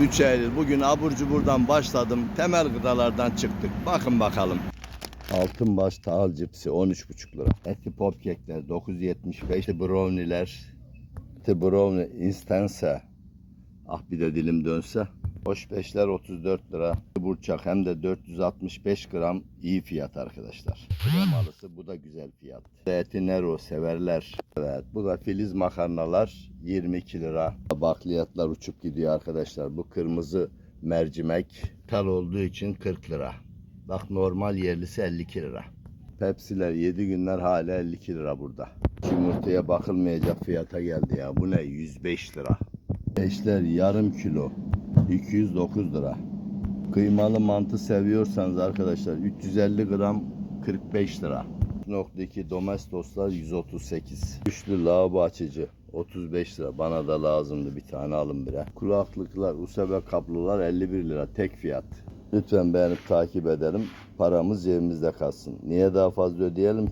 3 Eylül bugün abur cuburdan başladım. Temel gıdalardan çıktık. Bakın bakalım. Altınbaş tahıl cipsi 13,5 lira. Eti pop kekler 9.75. Eti browniler. Brownie instansa. Ah bir de dilim dönse. Hoş beşler 34 lira. Burçak hem de 465 gram iyi fiyat arkadaşlar. Kremalısı bu da güzel fiyat. Eti Nero severler. Evet bu da filiz makarnalar 22 lira. Bakliyatlar uçup gidiyor arkadaşlar. Bu kırmızı mercimek tal olduğu için 40 lira. Bak normal yerlisi 52 lira. Pepsiler 7 günler hala 52 lira burada. Yumurtaya bakılmayacak fiyata geldi ya. Bu ne? 105 lira. Eşler yarım kilo 209 lira. Kıymalı mantı seviyorsanız arkadaşlar 350 gram 45 lira. 2 domestoslar 138. Üçlü lavabo açıcı 35 lira. Bana da lazımdı bir tane alın bire. Kulaklıklar, USB kablolar 51 lira tek fiyat. Lütfen beğenip takip edelim. Paramız cebimizde kalsın. Niye daha fazla ödeyelim?